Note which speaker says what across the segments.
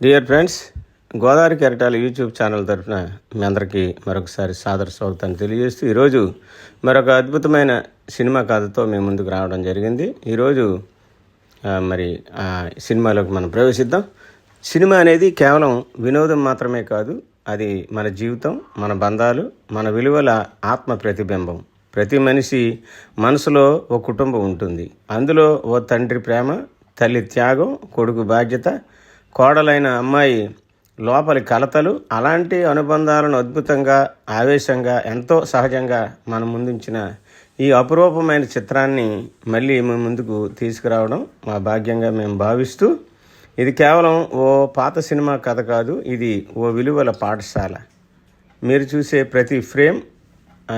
Speaker 1: Dear friends Godavari కెరటాల YouTube channel తరఫున మీ అందరికీ మరొకసారి సాదర స్వాగతాన్ని తెలియజేస్తూ ఈరోజు మరొక అద్భుతమైన సినిమా కథతో మేము ముందుకు రావడం జరిగింది. ఈరోజు మరి ఆ సినిమాలోకి మనం ప్రవేశిద్దాం. సినిమా అనేది కేవలం వినోదం మాత్రమే కాదు అది మన జీవితం మన బంధాలు మన విలువల ఆత్మ ప్రతిబింబం. ప్రతి మనిషి మనసులో ఓ కుటుంబం ఉంటుంది. అందులో ఓ తండ్రి ప్రేమ తల్లి త్యాగం కొడుకు బాధ్యత కోడలైన అమ్మాయి లోపలి కలతలు అలాంటి అనుబంధాలను అద్భుతంగా ఆవేశంగా ఎంతో సహజంగా మన ముందుంచిన ఈ అపురూపమైన చిత్రాన్ని మళ్ళీ మీ ముందుకు తీసుకురావడం మా భాగ్యంగా మేము భావిస్తూ ఇది కేవలం ఓ పాత సినిమా కథ కాదు ఇది ఓ విలువల పాఠశాల. మీరు చూసే ప్రతి ఫ్రేమ్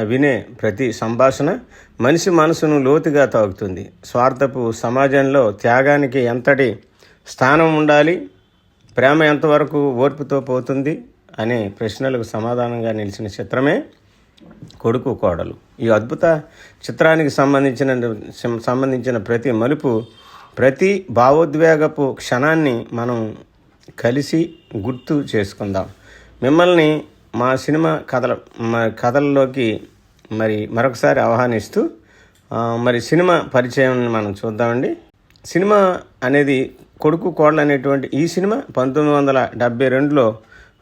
Speaker 1: వినే ప్రతి సంభాషణ మనిషి మనసును లోతుగా తాగుతుంది స్వార్థపు సమాజంలో త్యాగానికి ఎంతటి స్థానం ఉండాలి ప్రేమ ఎంతవరకు ఓర్పుతో పోతుంది అనే ప్రశ్నలకు సమాధానంగా నిలిచిన చిత్రమే కొడుకు కోడలు. ఈ అద్భుత చిత్రానికి సంబంధించిన సంబంధించిన ప్రతి మలుపు ప్రతి భావోద్వేగపు క్షణాన్ని మనం కలిసి గుర్తు చేసుకుందాం. మిమ్మల్ని మా సినిమా కథల మా కథల్లోకి మరి మరొకసారి ఆహ్వానిస్తూ మరి సినిమా పరిచయం మనం చూద్దామండి. సినిమా అనేది కొడుకు కోడలు అనేటువంటి ఈ సినిమా పంతొమ్మిది వందల డెబ్బై రెండులో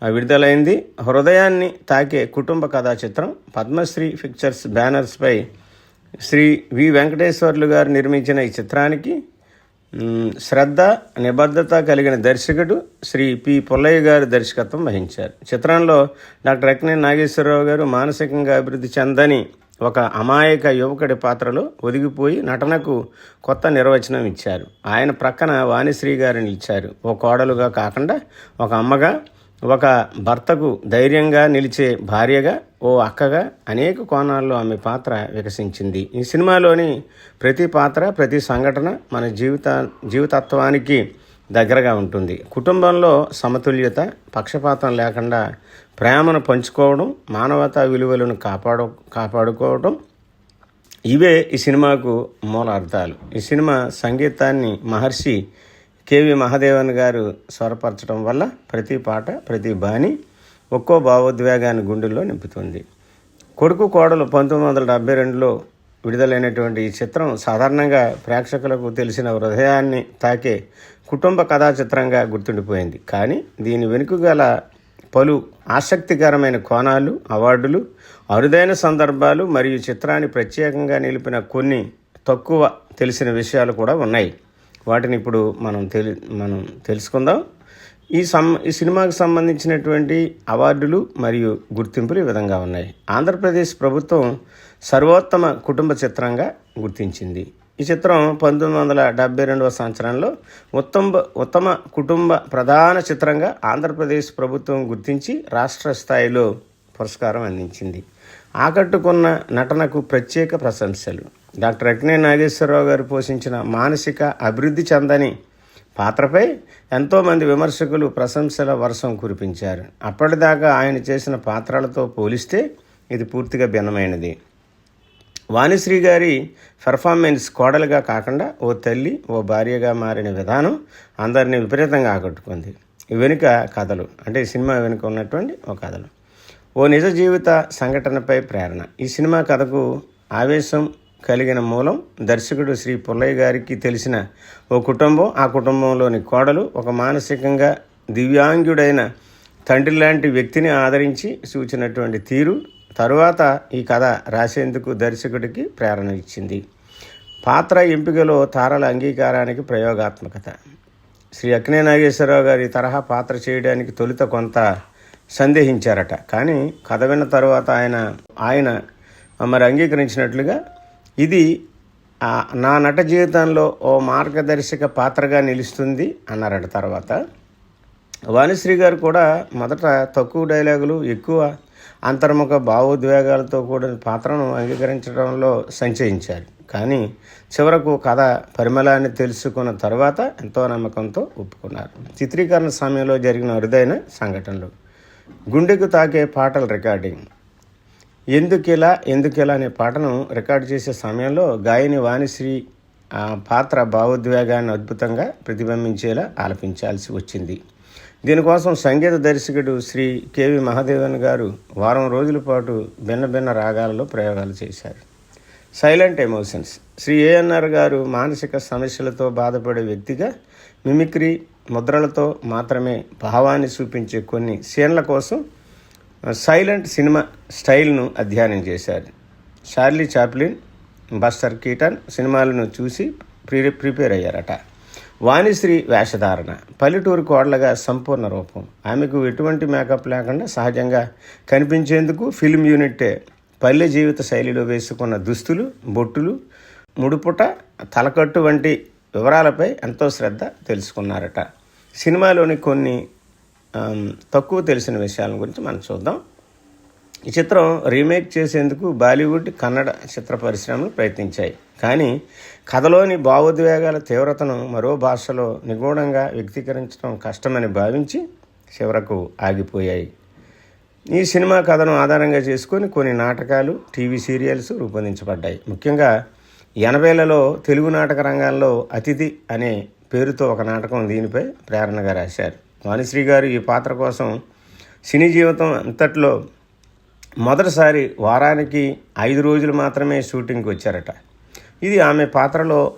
Speaker 1: విడుదలైంది. హృదయాన్ని తాకే కుటుంబ కథా చిత్రం పద్మశ్రీ పిక్చర్స్ బ్యానర్స్పై శ్రీ వి వెంకటేశ్వర్లు గారు నిర్మించిన ఈ చిత్రానికి శ్రద్ధ నిబద్ధత కలిగిన దర్శకుడు శ్రీ పి పుల్లయ్య గారు దర్శకత్వం వహించారు. చిత్రంలో డాక్టర్ అక్నే నాగేశ్వరరావు గారు మానసికంగా అభివృద్ధి చెందని ఒక అమాయక యువకుడి పాత్రలో ఒదిగిపోయి నటనకు కొత్త నిర్వచనం ఇచ్చారు. ఆయన ప్రక్కన వాణిశ్రీ గారు నిలిచారు. ఓ కోడలుగా కాకుండా ఒక అమ్మగా ఒక భర్తకు ధైర్యంగా నిలిచే భార్యగా ఓ అక్కగా అనేక కోణాల్లో ఆమె పాత్ర వికసించింది. ఈ సినిమాలోని ప్రతి పాత్ర ప్రతి సంఘటన మన జీవిత జీవితత్వానికి దగ్గరగా ఉంటుంది. కుటుంబంలో సమతుల్యత పక్షపాతం లేకుండా ప్రేమను పంచుకోవడం మానవతా విలువలను కాపాడు కాపాడుకోవడం ఇవే ఈ సినిమాకు మూల అర్థాలు. ఈ సినిమా సంగీతాన్ని మహర్షి కేవి మహాదేవన్ గారు స్వరపరచడం వల్ల ప్రతి పాట ప్రతి బాణి ఒక్కో భావోద్వేగాన్ని గుండెల్లో నింపుతుంది. కొడుకు కోడలు పంతొమ్మిది వందల డెబ్బై రెండులో విడుదలైనటువంటి ఈ చిత్రం సాధారణంగా ప్రేక్షకులకు తెలిసిన హృదయాన్ని తాకే కుటుంబ కథా చిత్రంగా గుర్తుండిపోయింది. కానీ దీని వెనుక గల పలు ఆసక్తికరమైన కోణాలు అవార్డులు అరుదైన సందర్భాలు మరియు చిత్రాన్ని ప్రత్యేకంగా నిలిపిన కొన్ని తక్కువ తెలిసిన విషయాలు కూడా ఉన్నాయి. వాటిని ఇప్పుడు మనం తెలి మనం తెలుసుకుందాం. ఈ సం ఈ సినిమాకు సంబంధించినటువంటి అవార్డులు మరియు గుర్తింపులు ఈ విధంగా ఉన్నాయి. ఆంధ్రప్రదేశ్ ప్రభుత్వం సర్వోత్తమ కుటుంబ చిత్రంగా గుర్తించింది. ఈ చిత్రం పంతొమ్మిది వందల డెబ్బై రెండవ సంవత్సరంలో ఉత్తమ ఉత్తమ కుటుంబ ప్రధాన చిత్రంగా ఆంధ్రప్రదేశ్ ప్రభుత్వం గుర్తించి రాష్ట్ర స్థాయిలో పురస్కారం అందించింది. ఆకట్టుకున్న నటనకు ప్రత్యేక ప్రశంసలు. డాక్టర్ అగ్నే నాగేశ్వరరావు గారు పోషించిన మానసిక అభివృద్ధి చెందని పాత్రపై ఎంతోమంది విమర్శకులు ప్రశంసల వర్షం కురిపించారు. అప్పటిదాకా ఆయన చేసిన పాత్రలతో పోలిస్తే ఇది పూర్తిగా భిన్నమైనది. వాణిశ్రీ గారి పెర్ఫార్మెన్స్ కోడలుగా కాకుండా ఓ తల్లి ఓ భార్యగా మారిన విధానం అందరినీ విపరీతంగా ఆకట్టుకుంది. వెనుక కథలు అంటే సినిమా వెనుక ఉన్నటువంటి ఓ కథలు. ఓ నిజ జీవిత సంఘటనపై ప్రేరణ. ఈ సినిమా కథకు ఆవేశం కలిగిన మూలం దర్శకుడు శ్రీ పుల్లయ్య గారికి తెలిసిన ఓ కుటుంబం. ఆ కుటుంబంలోని కోడలు ఒక మానసికంగా దివ్యాంగుడైన తండ్రి లాంటి వ్యక్తిని ఆదరించి సూచినటువంటి తీరు తరువాత ఈ కథ రాసేందుకు దర్శకుడికి ప్రేరణ ఇచ్చింది. పాత్ర ఎంపికలో తారల అంగీకారానికి ప్రయోగాత్మకత. శ్రీ అక్నే నాగేశ్వరరావు గారి తరహా పాత్ర చేయడానికి తొలుత కొంత సందేహించారట. కానీ కథ విన్న తర్వాత ఆయన ఆయన మరి అంగీకరించినట్లుగా ఇది నా నట జీవితంలో ఓ మార్గదర్శక పాత్రగా నిలుస్తుంది అన్నారట తర్వాత. వాణిశ్రీ గారు కూడా మొదట తక్కువ డైలాగులు ఎక్కువ అంతర్ముఖ భావోద్వేగాలతో కూడిన పాత్రను అంగీకరించడంలో సంచయించారు. కానీ చివరకు కథ పరిమళాన్ని తెలుసుకున్న తర్వాత ఎంతో నమ్మకంతో ఒప్పుకున్నారు. చిత్రీకరణ సమయంలో జరిగిన అరుదైన సంఘటనలు. గుండెకు తాకే పాటల రికార్డింగ్. ఎందుకిలా ఎందుకిలా అనే పాటను రికార్డు చేసే సమయంలో గాయని వాణిశ్రీ ఆ పాత్ర భావోద్వేగాన్ని అద్భుతంగా ప్రతిబింబించేలా ఆలపించాల్సి వచ్చింది. దీనికోసం సంగీత దర్శకుడు శ్రీ కేవి మహాదేవన్ గారు వారం రోజుల పాటు భిన్న భిన్న రాగాలలో ప్రయోగాలు చేశారు. సైలెంట్ ఎమోషన్స్ శ్రీ ఏఎన్ఆర్ గారు మానసిక సమస్యలతో బాధపడే వ్యక్తిగా మిమిక్రీ ముద్రలతో మాత్రమే భావాన్ని చూపించే కొన్ని సీన్ల కోసం సైలెంట్ సినిమా స్టైల్ను అధ్యయనం చేశారు. షార్లీ చాప్లిన్ బస్టర్ కీటన్ సినిమాలను చూసి ప్రి ప్రిపేర్ అయ్యారట. వాణిశ్రీ వేషధారణ. పల్లెటూరు కోడలుగా సంపూర్ణ రూపం. ఆమెకు ఎటువంటి మేకప్ లేకుండా సహజంగా కనిపించేందుకు ఫిల్మ్ యూనిట్టే. పల్లె జీవిత శైలిలో వేసుకున్న దుస్తులు బొట్టులు ముడుపుట తలకట్టు వంటి వివరాలపై ఎంతో శ్రద్ధ తెలుసుకున్నారట. సినిమాలోని కొన్ని తక్కువ తెలిసిన విషయాల గురించి మనం చూద్దాం. ఈ చిత్రం రీమేక్ చేసేందుకు బాలీవుడ్ కన్నడ చిత్ర పరిశ్రమలు ప్రయత్నించాయి. కానీ కథలోని భావోద్వేగాల తీవ్రతను మరో భాషలో నిగూఢంగా వ్యక్తీకరించడం కష్టమని భావించి చివరకు ఆగిపోయాయి. ఈ సినిమా కథను ఆధారంగా చేసుకొని కొన్ని నాటకాలు టీవీ సీరియల్స్ రూపొందించబడ్డాయి. ముఖ్యంగా ఎనభైలలో తెలుగు నాటక రంగాల్లో అతిథి అనే పేరుతో ఒక నాటకం దీనిపై ప్రేరణగా రాశారు. వాణిశ్రీ గారు ఈ పాత్ర కోసం సినీ జీవితం అంతట్లో మొదటిసారి వారానికి ఐదు రోజులు మాత్రమే షూటింగ్కి వచ్చారట. ఇది ఆమె పాత్రలో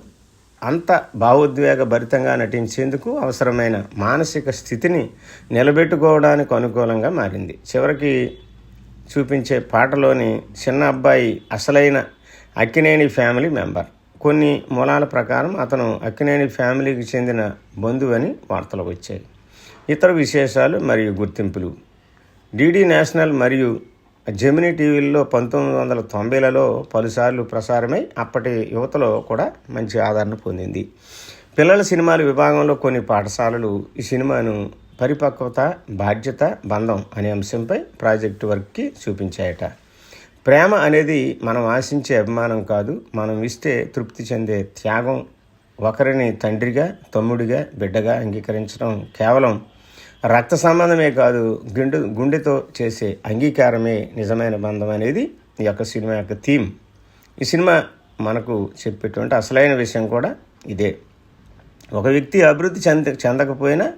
Speaker 1: అంత భావోద్వేగ భరితంగా నటించేందుకు అవసరమైన మానసిక స్థితిని నిలబెట్టుకోవడానికి అనుకూలంగా మారింది. చివరికి చూపించే పాటలోని చిన్న అబ్బాయి అసలైన అక్కినేని ఫ్యామిలీ మెంబర్. కొన్ని మూలాల ప్రకారం అతను అక్కినేని ఫ్యామిలీకి చెందిన బంధువు అని వార్తలు వచ్చాయి. ఇతర విశేషాలు మరియు గుర్తింపులు. డిడి నేషనల్ మరియు జెమినీ టీవీల్లో పంతొమ్మిది వందల తొంభైలలో పలుసార్లు ప్రసారమై అప్పటి యువతలో కూడా మంచి ఆదరణ పొందింది. పిల్లల సినిమాల విభాగంలో కొన్ని పాఠశాలలు ఈ సినిమాను పరిపక్వత బాధ్యత బంధం అనే అంశంపై ప్రాజెక్టు వర్క్కి చూపించాయట. ప్రేమ అనేది మనం ఆశించే అభిమానం కాదు మనం ఇస్తే తృప్తి చెందే త్యాగం. ఒకరిని తండ్రిగా తమ్ముడిగా బిడ్డగా అంగీకరించడం కేవలం రక్త సంబంధమే కాదు గుండె గుండెతో చేసే అంగీకారమే నిజమైన బంధం అనేది ఈ యొక్క సినిమా యొక్క థీమ్. ఈ సినిమా మనకు చెప్పేటువంటి అసలైన విషయం కూడా ఇదే. ఒక వ్యక్తి అభివృద్ధి చెంద చెందకపోయినా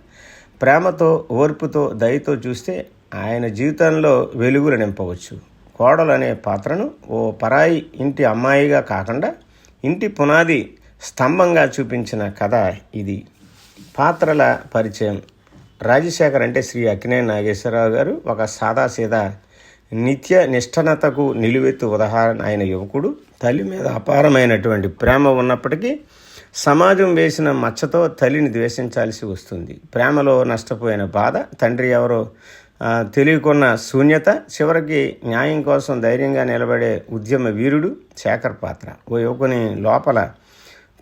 Speaker 1: ప్రేమతో ఓర్పుతో దయతో చూస్తే ఆయన జీవితంలో వెలుగులు నింపవచ్చు. కోడలు అనే పాత్రను ఓ పరాయి ఇంటి అమ్మాయిగా కాకుండా ఇంటి పునాది స్తంభంగా చూపించిన కథ ఇది. పాత్రల పరిచయం. రాజశేఖర్ అంటే శ్రీ అక్కినేని నాగేశ్వరరావు గారు. ఒక సాదాసీదా నిత్య నిష్ఠనతకు నిలువెత్తు ఉదాహరణ ఆయన యువకుడు. తల్లి మీద అపారమైనటువంటి ప్రేమ ఉన్నప్పటికీ సమాజం వేసిన మచ్చతో తల్లిని ద్వేషించాల్సి వస్తుంది. ప్రేమలో నష్టపోయిన బాధ తండ్రి ఎవరో తెలియకున్న శూన్యత చివరికి న్యాయం కోసం ధైర్యంగా నిలబడే ఉద్యమ వీరుడు శేఖర్ పాత్ర. ఓ యువకుని లోపల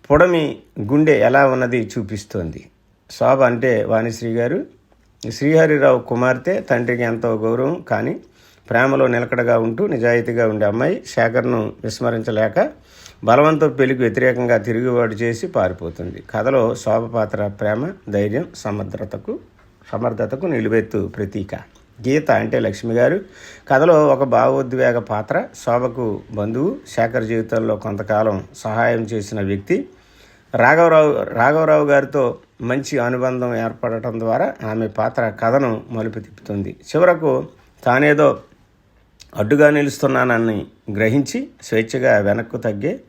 Speaker 1: పొడమి గుండె ఎలా ఉన్నది చూపిస్తోంది. శోభ అంటే వాణిశ్రీ గారు. శ్రీహరిరావు కుమార్తె తండ్రికి ఎంతో గౌరవం. కానీ ప్రేమలో నిలకడగా ఉంటూ నిజాయితీగా ఉండే అమ్మాయి శేఖర్ను విస్మరించలేక బలవంతో పెళ్ళికి వ్యతిరేకంగా తిరుగుబాటు చేసి పారిపోతుంది. కథలో శోభ పాత్ర ప్రేమ ధైర్యం సమర్థతకు సమర్థతకు నిలువెత్తు ప్రతీక. గీత అంటే లక్ష్మి గారు. కథలో ఒక భావోద్వేగ పాత్ర శోభకు బంధువు శేఖర్ జీవితంలో కొంతకాలం సహాయం చేసిన వ్యక్తి. రాఘవరావు రాఘవరావు గారితో మంచి అనుబంధం ఏర్పడటం ద్వారా ఆమె పాత్ర కథను మలుపు తిప్పుతుంది. చివరకు తానేదో అడ్డుగా నిలుస్తున్నానని గ్రహించి స్వేచ్ఛగా వెనక్కు తగ్గే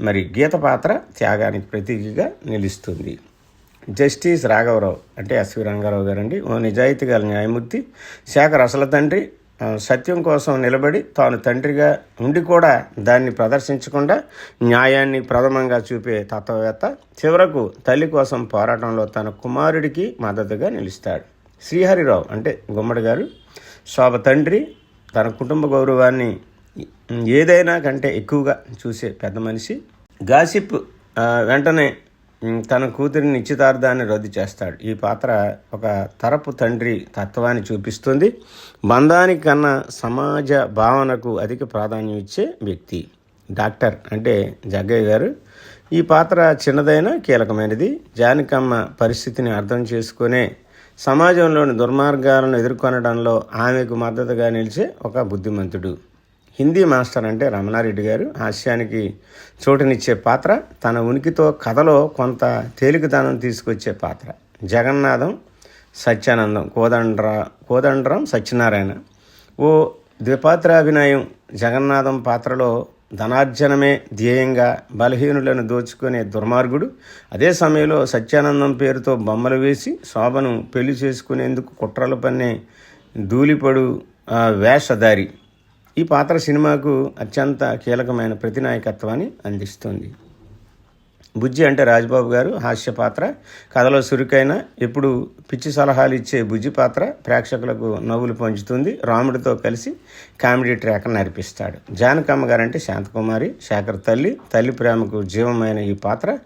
Speaker 1: మరి గీత పాత్ర త్యాగానికి ప్రతీకగా నిలుస్తుంది. జస్టిస్ రాఘవరావు అంటే ఎస్వి రంగారావు గారండి. ఓ నిజాయితీ గల న్యాయమూర్తి. శేఖర్ అసల తండ్రి. సత్యం కోసం నిలబడి తాను తండ్రిగా ఉండి కూడా దాన్ని ప్రదర్శించకుండా న్యాయాన్ని ప్రథమంగా చూపే తత్వవేత్త చివరకు తల్లి కోసం పోరాటంలో తన కుమారుడికి మద్దతుగా నిలుస్తాడు. శ్రీహరిరావు అంటే గుమ్మడి గారు శోభ తండ్రి తన కుటుంబ గౌరవాన్ని ఏదైనా కంటే ఎక్కువగా చూసే పెద్ద మనిషి. గాసిప్ వెంటనే తన కూతురి నిశ్చితార్థాన్ని రద్దు చేస్తాడు. ఈ పాత్ర ఒక తరపు తండ్రి తత్వాన్ని చూపిస్తుంది. బంధానికి కన్నా సమాజ భావనకు అధిక ప్రాధాన్యం ఇచ్చే వ్యక్తి. డాక్టర్ అంటే జగ్గయ్య గారు. ఈ పాత్ర చిన్నదైన కీలకమైనది. జానికమ్మ పరిస్థితిని అర్థం చేసుకునే సమాజంలోని దుర్మార్గాలను ఎదుర్కొనడంలో ఆమెకు మద్దతుగా నిలిచే ఒక బుద్ధిమంతుడు. హిందీ మాస్టర్ అంటే రమణారెడ్డి గారు. హాస్యానికి చోటునిచ్చే పాత్ర తన ఉనికితో కథలో కొంత తేలికదనం తీసుకొచ్చే పాత్ర. జగన్నాథం సత్యానందం కోదండ్ర కోదండ్రం సత్యనారాయణ. ఓ ద్విపాత్రాభినయం జగన్నాథం పాత్రలో ధనార్జనమే ధ్యేయంగా బలహీనులను దోచుకునే దుర్మార్గుడు. అదే సమయంలో సత్యానందం పేరుతో బొమ్మలు వేసి శోభను పెళ్ళి చేసుకునేందుకు కుట్రలు పన్నే ధూళిపడు ఆ, వేషధారి. ఈ పాత్ర సినిమాకు అత్యంత కీలకమైన ప్రతినాయకత్వాన్ని అందిస్తుంది. బుజ్జి అంటే రాజ్బాబు గారు హాస్య పాత్ర. కథలో సురుకైన ఎప్పుడు పిచ్చి సలహాలు ఇచ్చే బుజ్జి పాత్ర ప్రేక్షకులకు నవ్వులు పంచుతుంది. రాముడితో కలిసి కామెడీ ట్రాక్ నడిపిస్తాడు. జానకమ్మ గారు అంటే శాంతకుమారి శేఖర్ తల్లి తల్లి ప్రేమకు జీవమైన ఈ పాత్ర.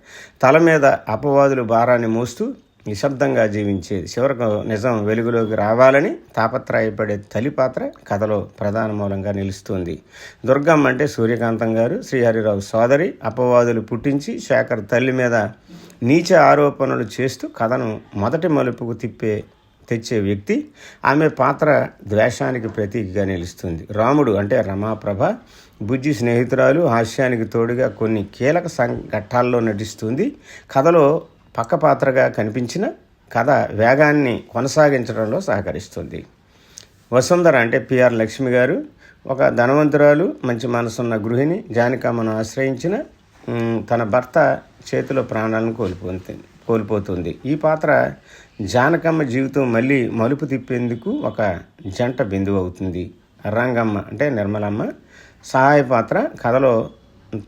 Speaker 1: తల మీద అపవాదులు భారాన్ని మోస్తూ నిశ్శబ్దంగా జీవించేది చివరకు నిజం వెలుగులోకి రావాలని తాపత్రయపడే తల్లి పాత్ర కథలో ప్రధాన మూలంగా నిలుస్తుంది. దుర్గమ్మ అంటే సూర్యకాంతం గారు శ్రీహరిరావు సోదరి అపవాదులు పుట్టించి శేఖర్ తల్లి మీద నీచ ఆరోపణలు చేస్తూ కథను మొదటి మలుపుకు తిప్పే తెచ్చే వ్యక్తి. ఆమె పాత్ర ద్వేషానికి ప్రతీకగా నిలుస్తుంది. రాముడు అంటే రమాప్రభ. బుజ్జి స్నేహితురాలు హాస్యానికి తోడుగా కొన్ని కీలక సంఘట్టాల్లో నటిస్తుంది. కథలో పక్క పాత్రగా కనిపించిన కథ వేగాన్ని కొనసాగించడంలో సహకరిస్తుంది. వసుంధర అంటే పిఆర్ లక్ష్మి గారు ఒక ధనవంతురాలు మంచి మనసున్న గృహిణి జానికమ్మను ఆశ్రయించిన తన భర్త చేతిలో ప్రాణాలను కోల్పోతుంది కోల్పోతుంది. ఈ పాత్ర జానకమ్మ జీవితం మళ్ళీ మలుపు తిప్పేందుకు ఒక జంట బిందువు అవుతుంది. రంగమ్మ అంటే నిర్మలమ్మ. సహాయ పాత్ర కథలో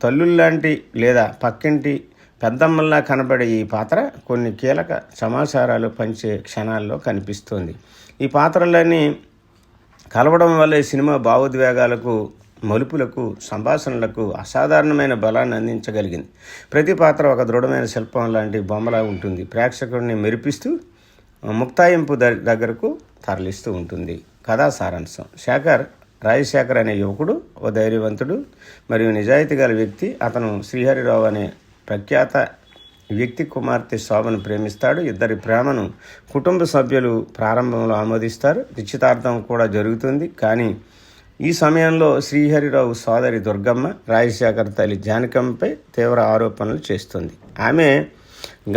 Speaker 1: తల్లుల్లాంటి లేదా పక్కింటి పెద్దమ్మల్లా కనబడే ఈ పాత్ర కొన్ని కీలక సమాచారాలు పంచే క్షణాల్లో కనిపిస్తుంది. ఈ పాత్రలన్నీ కలవడం వల్ల ఈ సినిమా భావోద్వేగాలకు మలుపులకు సంభాషణలకు అసాధారణమైన బలాన్ని అందించగలిగింది. ప్రతి పాత్ర ఒక దృఢమైన శిల్పం లాంటి బొమ్మలా ఉంటుంది. ప్రేక్షకుడిని మెరిపిస్తూ ముక్తాయింపు ద- దగ్గరకు తరలిస్తూ ఉంటుంది. కథా సారాంశం. శేఖర్ రాజశేఖర్ అనే యువకుడు ఓ ధైర్యవంతుడు మరియు నిజాయితీ గల వ్యక్తి. అతను శ్రీహరిరావు అనే ప్రఖ్యాత వ్యక్తి కుమార్తె శోభను ప్రేమిస్తాడు. ఇద్దరి ప్రేమను కుటుంబ సభ్యులు ప్రారంభంలో ఆమోదిస్తారు. నిశ్చితార్థం కూడా జరుగుతుంది. కానీ ఈ సమయంలో శ్రీహరిరావు సోదరి దుర్గమ్మ రాజశేఖర్ తల్లి జానకమ్మపై తీవ్ర ఆరోపణలు చేస్తుంది. ఆమె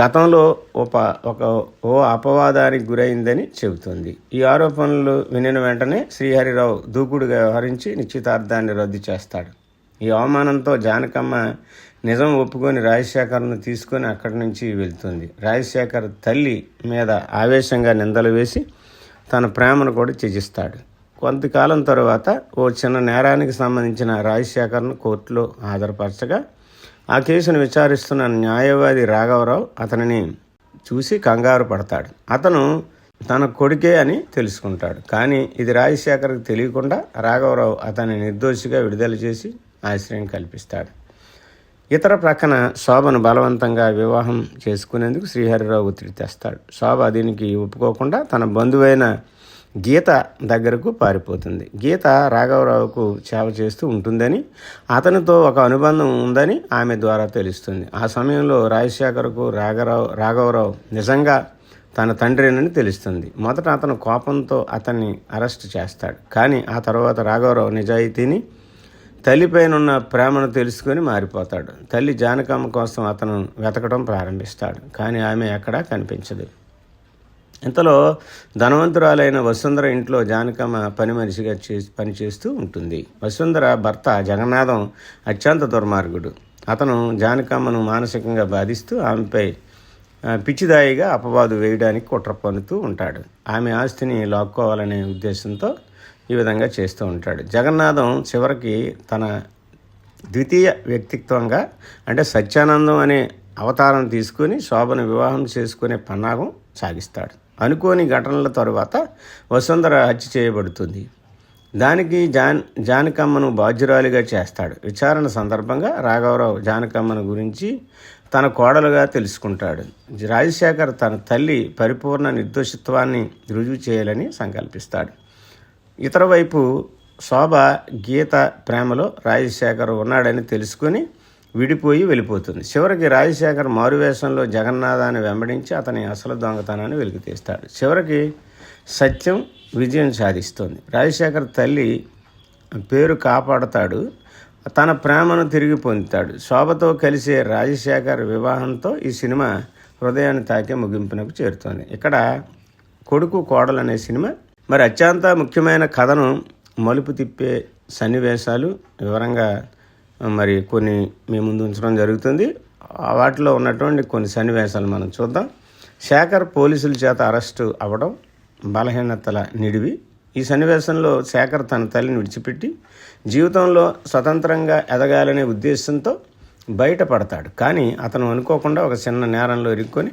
Speaker 1: గతంలో ఒక ఒక ఓ అపవాదానికి గురైందని చెబుతుంది. ఈ ఆరోపణలు వినిన వెంటనే శ్రీహరిరావు దూకుడుగా వ్యవహరించి నిశ్చితార్థాన్ని రద్దు చేస్తాడు. ఈ అవమానంతో జానకమ్మ నిజం ఒప్పుకొని రాజశేఖర్ను తీసుకొని అక్కడి నుంచి వెళ్తుంది. రాజశేఖర్ తల్లి మీద ఆవేశంగా నిందలు వేసి తన ప్రేమను కూడా త్యజిస్తాడు. కొంతకాలం తరువాత ఓ చిన్న నేరానికి సంబంధించిన రాజశేఖర్ను కోర్టులో హాజరుపరచగా ఆ కేసును విచారిస్తున్న న్యాయవాది రాఘవరావు అతనిని చూసి కంగారు పడతాడు. అతను తన కొడుకే అని తెలుసుకుంటాడు. కానీ ఇది రాజశేఖర్కి తెలియకుండా రాఘవరావు అతన్ని నిర్దోషిగా విడుదల చేసి ఆశ్రయం కల్పిస్తాడు. ఇతర ప్రక్కన శోభను బలవంతంగా వివాహం చేసుకునేందుకు శ్రీహరిరావు ఒత్తిడి తెస్తాడు శోభ దీనికి ఒప్పుకోకుండా తన బంధువైన గీత దగ్గరకు పారిపోతుంది. గీత రాఘవరావుకు సేవ చేస్తూ ఉంటుందని అతనితో ఒక అనుబంధం ఉందని ఆమె ద్వారా తెలుస్తుంది. ఆ సమయంలో రాజశేఖర్కు రాఘరావు రాఘవరావు నిజంగా తన తండ్రినని తెలుస్తుంది. మొదట అతను కోపంతో అతన్ని అరెస్ట్ చేస్తాడు. కానీ ఆ తర్వాత రాఘవరావు నిజాయితీని తల్లిపైనున్న ప్రేమను తెలుసుకొని మారిపోతాడు. తల్లి జానకమ్మ కోసం అతను వెతకడం ప్రారంభిస్తాడు. కానీ ఆమె ఎక్కడా కనిపించదు. ఇంతలో ధనవంతురాలైన వసుంధర ఇంట్లో జానకమ్మ పని మనిషిగా చే పనిచేస్తూ ఉంటుంది. వసుంధర భర్త జగన్నాథం అత్యంత దుర్మార్గుడు. అతను జానకమ్మను మానసికంగా బాధిస్తూ ఆమెపై పిచ్చిదాయిగా అపవాదు వేయడానికి కుట్ర పన్నుతూ ఉంటాడు. ఆమె ఆస్తిని లాక్కోవాలనే ఉద్దేశంతో ఈ విధంగా చేస్తూ ఉంటాడు. జగన్నాథం చివరికి తన ద్వితీయ వ్యక్తిత్వంగా అంటే సత్యానందం అనే అవతారం తీసుకుని శోభను వివాహం చేసుకునే పన్నాగం సాగిస్తాడు. అనుకోని ఘటనల తరువాత వసుంధర హత్య చేయబడుతుంది. దానికి జాన్ జానకమ్మను బాధ్యురాలిగా చేస్తాడు. విచారణ సందర్భంగా రాఘవరావు జానకమ్మను గురించి తన కోడలుగా తెలుసుకుంటాడు. రాజశేఖర్ తన తల్లి పరిపూర్ణ నిర్దోషిత్వాన్ని రుజువు చేయాలని సంకల్పిస్తాడు. ఇతర వైపు శోభ గీత ప్రేమలో రాజశేఖర్ ఉన్నాడని తెలుసుకుని విడిపోయి వెళ్ళిపోతుంది. చివరికి రాజశేఖర్ మారువేషంలో జగన్నాథాన్ని వెంబడించి అతని అసలు దొంగతనాన్ని వెలికితీస్తాడు చివరికి సత్యం విజయం సాధిస్తుంది. రాజశేఖర్ తల్లి పేరు కాపాడతాడు. తన ప్రేమను తిరిగి పొందుతాడు. శోభతో కలిసే రాజశేఖర్ వివాహంతో ఈ సినిమా హృదయాన్ని తాకే ముగింపునకు చేరుతోంది. ఇక్కడ కొడుకు కోడలు అనే సినిమా. మరి అత్యంత ముఖ్యమైన కథను మలుపు తిప్పే సన్నివేశాలు వివరంగా మరి కొన్ని మీ ముందు ఉంచడం జరుగుతుంది. వాటిలో ఉన్నటువంటి కొన్ని సన్నివేశాలు మనం చూద్దాం. శేఖర్ పోలీసుల చేత అరెస్టు అవ్వడం బలహీనతల నిడివి. ఈ సన్నివేశంలో శేఖర్ తన తల్లిని విడిచిపెట్టి జీవితంలో స్వతంత్రంగా ఎదగాలనే ఉద్దేశంతో బయటపడతాడు. కానీ అతను అనుకోకుండా ఒక చిన్న నేరంలో ఇరుక్కొని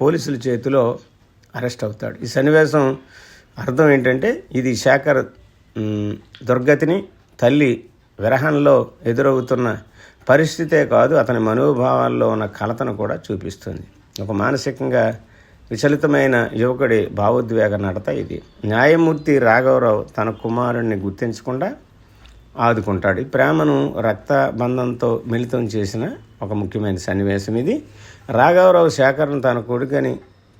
Speaker 1: పోలీసుల చేతిలో అరెస్ట్ అవుతాడు. ఈ సన్నివేశం అర్థం ఏంటంటే ఇది శేఖర్ దుర్గతిని తల్లి విరహంలో ఎదురవుతున్న పరిస్థితే కాదు అతని మనోభావాల్లో ఉన్న కలతను కూడా చూపిస్తుంది. ఒక మానసికంగా విచలితమైన యువకుడి భావోద్వేగ నడత ఇది. న్యాయమూర్తి రాఘవరావు తన కుమారుణ్ణి గుర్తించకుండా ఆదుకుంటాడు. ఈ ప్రేమను రక్త బంధంతో మిళితం చేసిన ఒక ముఖ్యమైన సన్నివేశం ఇది. రాఘవరావు శేఖర్ను తన కొడుకని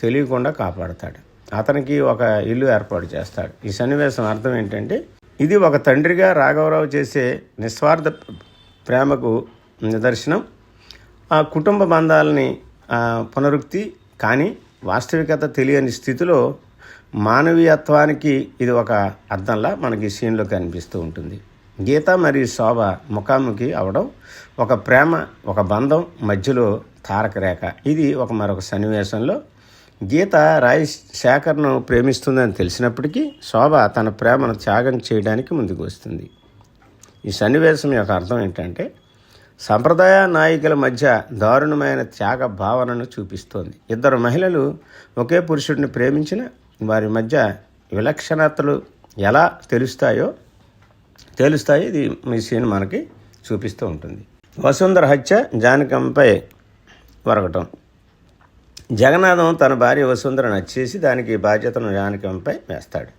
Speaker 1: తెలియకుండా కాపాడతాడు. అతనికి ఒక ఇల్లు ఏర్పాటు చేస్తాడు. ఈ సన్నివేశం అర్థం ఏంటంటే ఇది ఒక తండ్రిగా రాఘవరావు చేసే నిస్వార్థ ప్రేమకు నిదర్శనం. ఆ కుటుంబ బంధాలని పునరుక్తి కానీ వాస్తవికత తెలియని స్థితిలో మానవీయత్వానికి ఇది ఒక అర్థంలా మనకి ఈ సీన్లో కనిపిస్తూ ఉంటుంది. గీత మరియు శోభ ముఖాముఖి అవడం ఒక ప్రేమ ఒక బంధం మధ్యలో తారక రేఖ. ఇది ఒక మరొక సన్నివేశంలో గీత రాయి శేఖర్ను ప్రేమిస్తుందని తెలిసినప్పటికీ శోభ తన ప్రేమను త్యాగం చేయడానికి ముందుకు వస్తుంది. ఈ సన్నివేశం యొక్క అర్థం ఏంటంటే సంప్రదాయ నాయకుల మధ్య దారుణమైన త్యాగ భావనను చూపిస్తోంది. ఇద్దరు మహిళలు ఒకే పురుషుడిని ప్రేమించిన వారి మధ్య విలక్షణతలు ఎలా తెలుస్తాయో తేలుస్తాయి ఇది మీ సీన్ మనకి చూపిస్తూ ఉంటుంది. వసుంధర హత్య జానకంపై వరగటం జగన్నాథం తన భార్య వసుంధరను హత్యేసి దానికి బాధ్యతను జానకంపై వేస్తాడు.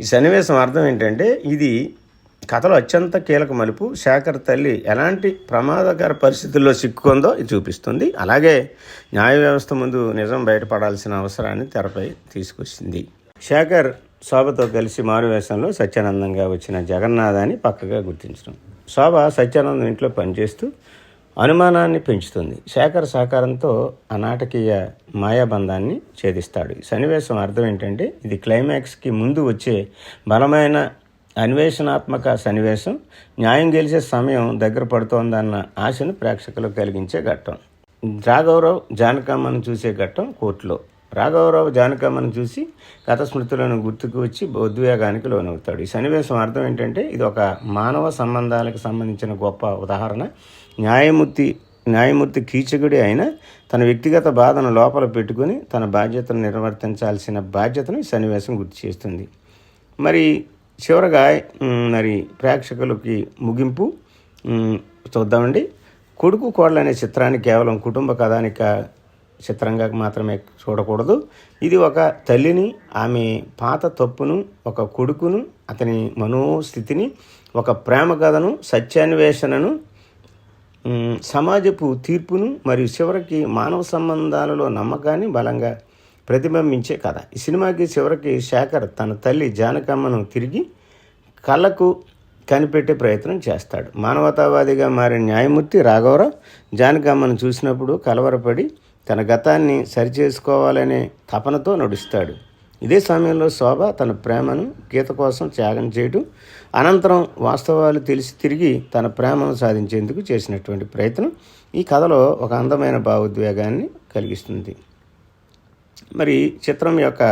Speaker 1: ఈ సన్నివేశం అర్థం ఏంటంటే ఇది కథలో అత్యంత కీలక మలుపు శేఖర్ తల్లి ఎలాంటి ప్రమాదకర పరిస్థితుల్లో చిక్కుకుందో ఇది చూపిస్తుంది. అలాగే న్యాయ వ్యవస్థ ముందు నిజం బయటపడాల్సిన అవసరాన్ని తెరపై తీసుకొచ్చింది. శేఖర్ శోభతో కలిసి మారువేషంలో సత్యానందంగా వచ్చిన జగన్నాథాన్ని పక్కగా గుర్తించడం. శోభ సత్యానందం ఇంట్లో పనిచేస్తూ అనుమానాన్ని పెంచుతుంది. శేఖర్ సహకారంతో ఆ నాటకీయ మాయాబంధాన్ని ఛేదిస్తాడు. సన్నివేశం అర్థం ఏంటంటే ఇది క్లైమాక్స్కి ముందు వచ్చే బలమైన అన్వేషణాత్మక సన్నివేశం న్యాయం గెలిచే సమయం దగ్గర పడుతోందన్న ఆశను ప్రేక్షకులకు కలిగించే ఘట్టం. రాఘవరావు జానకమ్మను చూసే ఘట్టం కోర్టులో. రాఘవరావు జానకమ్మను చూసి గత స్మృతులను గుర్తుకు వచ్చి ఉద్వేగానికి లోనవుతాడు. ఈ సన్నివేశం అర్థం ఏంటంటే ఇది ఒక మానవ సంబంధాలకు సంబంధించిన గొప్ప ఉదాహరణ. న్యాయమూర్తి న్యాయమూర్తి కీచకుడి అయిన తన వ్యక్తిగత బాధను లోపల పెట్టుకుని తన బాధ్యతను నిర్వర్తించాల్సిన బాధ్యతను ఈ సన్నివేశం గుర్తు చేస్తుంది. మరి చివరగా మరి ప్రేక్షకులకి ముగింపు చూద్దామండి. కొడుకు కోడలు అనే చిత్రాన్ని కేవలం కుటుంబ కథానిక చిత్రంగా మాత్రమే చూడకూడదు. ఇది ఒక తల్లిని ఆమె పాత తప్పును ఒక కొడుకును అతని మనోస్థితిని ఒక ప్రేమ కథను సత్యాన్వేషణను సమాజపు తీర్పును మరియు చివరికి మానవ సంబంధాలలో నమ్మకాన్ని బలంగా ప్రతిబింబించే కథ. ఈ సినిమాకి చివరికి శేఖర్ తన తల్లి జానకమ్మను తిరిగి కళ్ళకు కనిపెట్టే ప్రయత్నం చేస్తాడు. మానవతావాదిగా మారిన న్యాయమూర్తి రాఘవరావు జానకమ్మను చూసినప్పుడు కలవరపడి తన గతాన్ని సరిచేసుకోవాలనే తపనతో నడుస్తాడు. ఇదే సమయంలో శోభ తన ప్రేమను గీత కోసం త్యాగం చేయడం అనంతరం వాస్తవాలు తెలిసి తిరిగి తన ప్రేమను సాధించేందుకు చేసినటువంటి ప్రయత్నం ఈ కథలో ఒక అందమైన భావోద్వేగాన్ని కలిగిస్తుంది. మరి చిత్రం యొక్క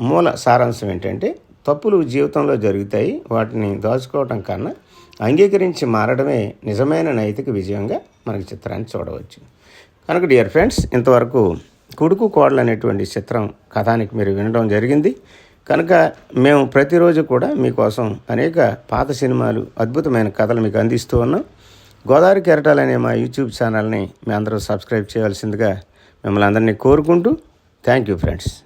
Speaker 1: మూల సారాంశం ఏంటంటే తప్పులు జీవితంలో జరుగుతాయి వాటిని దాచుకోవటం కన్నా అంగీకరించి మారడమే నిజమైన నైతిక విజయంగా మనకి చిత్రాన్ని చూడవచ్చు. కనుక డియర్ ఫ్రెండ్స్ ఇంతవరకు కొడుకు కోడలు అనేటువంటి చిత్రం కథానికి మీరు వినడం జరిగింది. కనుక మేము ప్రతిరోజు కూడా మీకోసం అనేక పాత సినిమాలు అద్భుతమైన కథలు మీకు అందిస్తూ ఉన్నాం. గోదావరి కెరటాలనే మా యూట్యూబ్ ఛానల్ని మీ అందరూ సబ్స్క్రైబ్ చేయవలసిందిగా మిమ్మల్ని అందరినీ కోరుకుంటూ థ్యాంక్ యూ ఫ్రెండ్స్.